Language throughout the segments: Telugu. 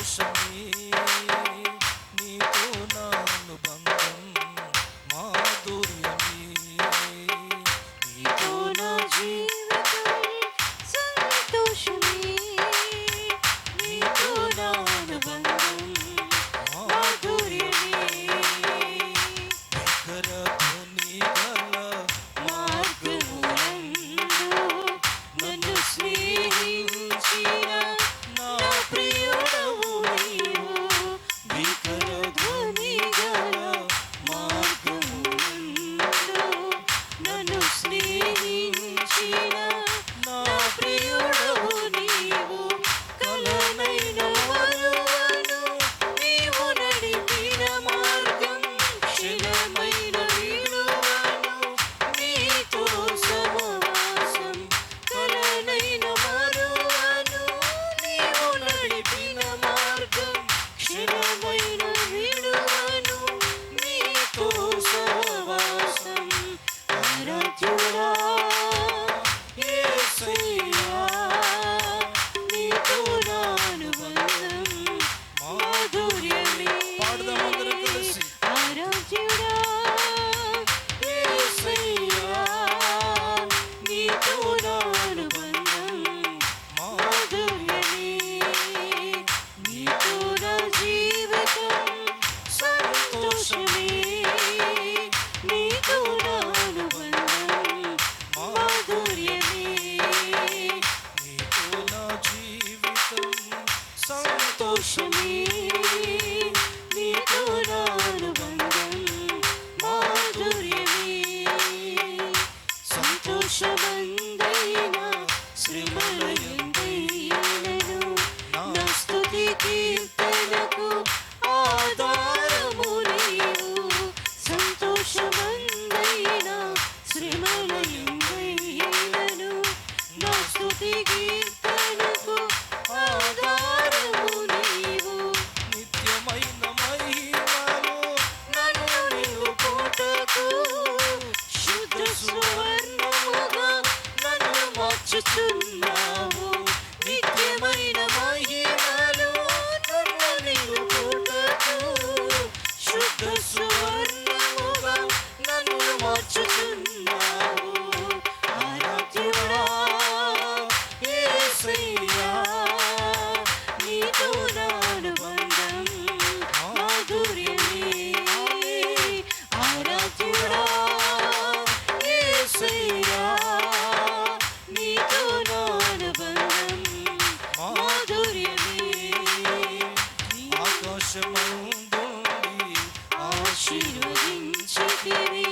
ocean. సంతోషమే. నీతో నానుబంధం మాధుర్యమే. సంతోషమందైన శ్రీమలయందైనను నా స్థుతి కీర్తనకు ఆధారము నీవు సంతోషమందైన Just enough. విడిపించితివి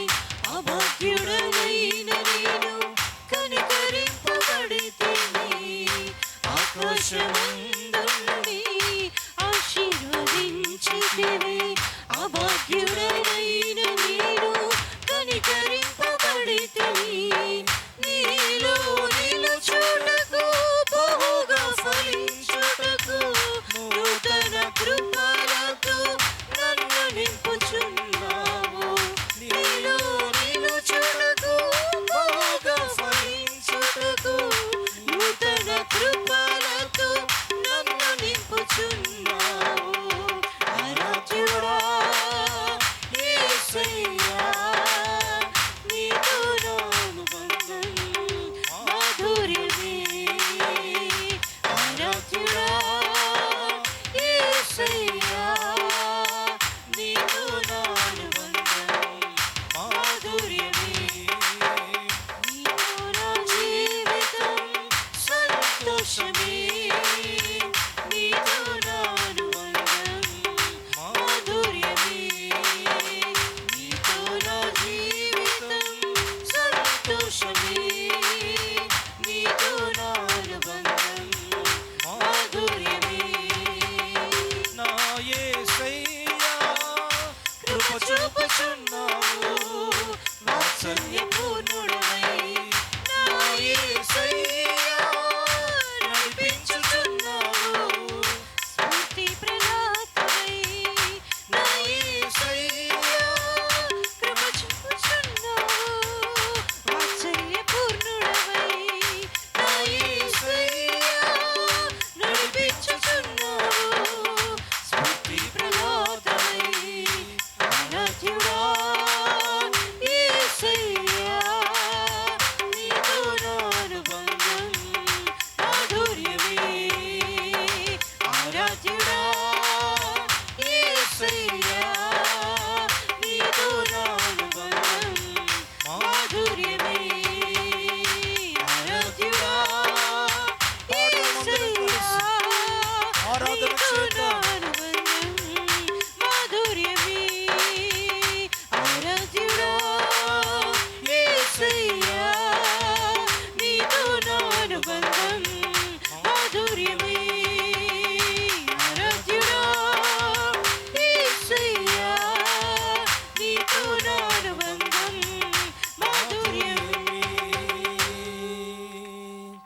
అభాగ్యుడు సంతోషమే. నీతో నాను మాధుర్యమే. నీతో నా జీవితం సంతోషమే. నీతో నాను మాధుర్యమే. నా ఏసయ్యా కృప చూపుచున్నావు. వాత్సల్యమే 么时？